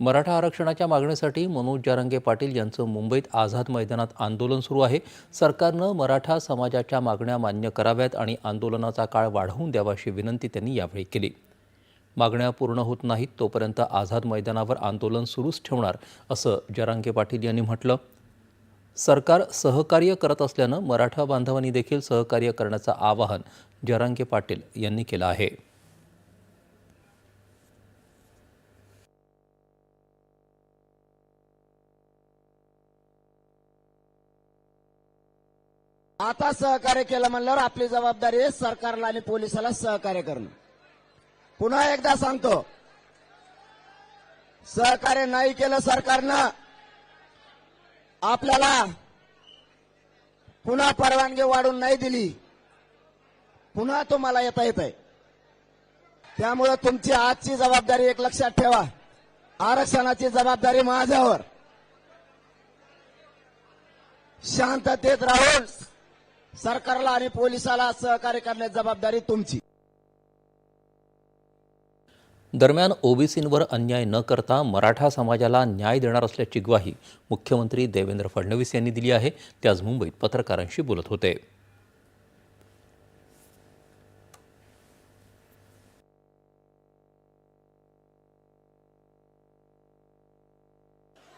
मराठा आरक्षणाच्या मागणीसाठी मनोज जारंगे पाटील यांचं मुंबईत आझाद मैदानात आंदोलन सुरू आहे. सरकारनं मराठा समाजाच्या मागण्या मान्य कराव्यात आणि आंदोलनाचा काळ वाढवून द्यावा अशी विनंती त्यांनी यावेळी केली. मागण्या पूर्ण होत नाहीत तोपर्यंत आझाद मैदानावर आंदोलन सुरूच ठेवणार असं जरांगे पाटील यांनी म्हटलं. सरकार सहकार्य करत असल्यानं मराठा बांधवांनी देखील सहकार्य करण्याचं आवाहन जरांगे पाटील यांनी केलं आहे. आता सहकार्य केलं म्हणल्यावर आपली जबाबदारी आहे सरकारला आणि पोलिसाला सहकार्य करणं. पुन्हा एकदा सांगतो. सहकार्य नाही केलं सरकारनं आपल्याला पुन्हा परवानगी वाढून नाही दिली. पुन्हा तुम्हाला येता येत आहे त्यामुळं तुमची आजची जबाबदारी एक लक्षात ठेवा. आरक्षणाची जबाबदारी माझ्यावर. शांततेत राहून सरकारला आणि पोलिसाला सहकार्य करण्याची जबाबदारी तुमची. दरम्यान ओबीसींवर अन्याय न करता मराठा समाजाला न्याय देणार असल्याची ग्वाही मुख्यमंत्री देवेंद्र फडणवीस यांनी दिली आहे. ते आज मुंबईत पत्रकारांशी बोलत होते.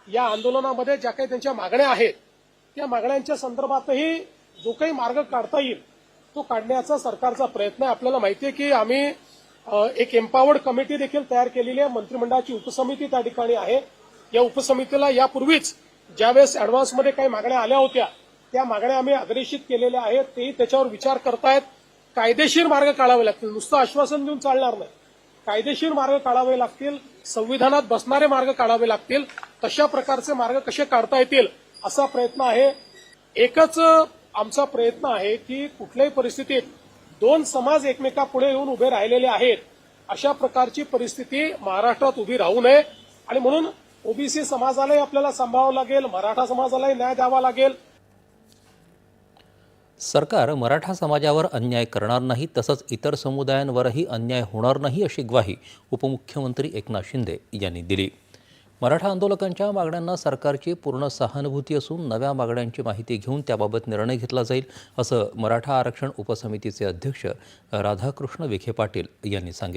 या आंदोलनामध्ये ज्या काही त्यांच्या मागण्या आहेत त्या मागण्यांच्या संदर्भातही जो काही मार्ग काढता येईल तो काढण्याचा सरकारचा प्रयत्न आहे. आपल्याला माहिती आहे की आम्ही एक एम्पावर्ड कमिटी देखील तयार केलेली आहे. मंत्रिमंडळाची उपसमिती त्या ठिकाणी आहे. या उपसमितीला यापूर्वीच ज्यावेळेस ऍडव्हान्समध्ये काही मागण्या आल्या होत्या त्या मागण्या आम्ही अग्रेषित केलेल्या आहेत. तेही त्याच्यावर विचार करतायत. कायदेशीर मार्ग काढावे लागतील. नुसतं आश्वासन देऊन चालणार नाही. कायदेशीर मार्ग काढावे लागतील. संविधानात बसणारे मार्ग काढावे लागतील. तशा प्रकारचे मार्ग कसे काढता येतील असा प्रयत्न आहे. एकच आमचा प्रयत्न आहे की कुठल्याही परिस्थितीत दोन समाज एकमेकापुढे येऊन उभे राहिलेले आहेत अशा प्रकारची परिस्थिती महाराष्ट्रात उभी राहू नये. आणि म्हणून ओबीसी समाजालाही आपल्याला सांभाळावं लागेल मराठा समाजालाही न्याय द्यावा लागेल. सरकार मराठा समाजावर अन्याय करणार नाही तसंच इतर समुदायांवरही अन्याय होणार नाही अशी ग्वाही उपमुख्यमंत्री एकनाथ शिंदे यांनी दिली. मराठा आंदोलकांच्या मागण्यांना सरकारची पूर्ण सहानुभूती असून नव्या मागण्यांची माहिती घेऊन त्याबाबत निर्णय घेतला जाईल असं मराठा आरक्षण उपसमितीचे अध्यक्ष राधाकृष्ण विखे पाटील यांनी सांगितलं.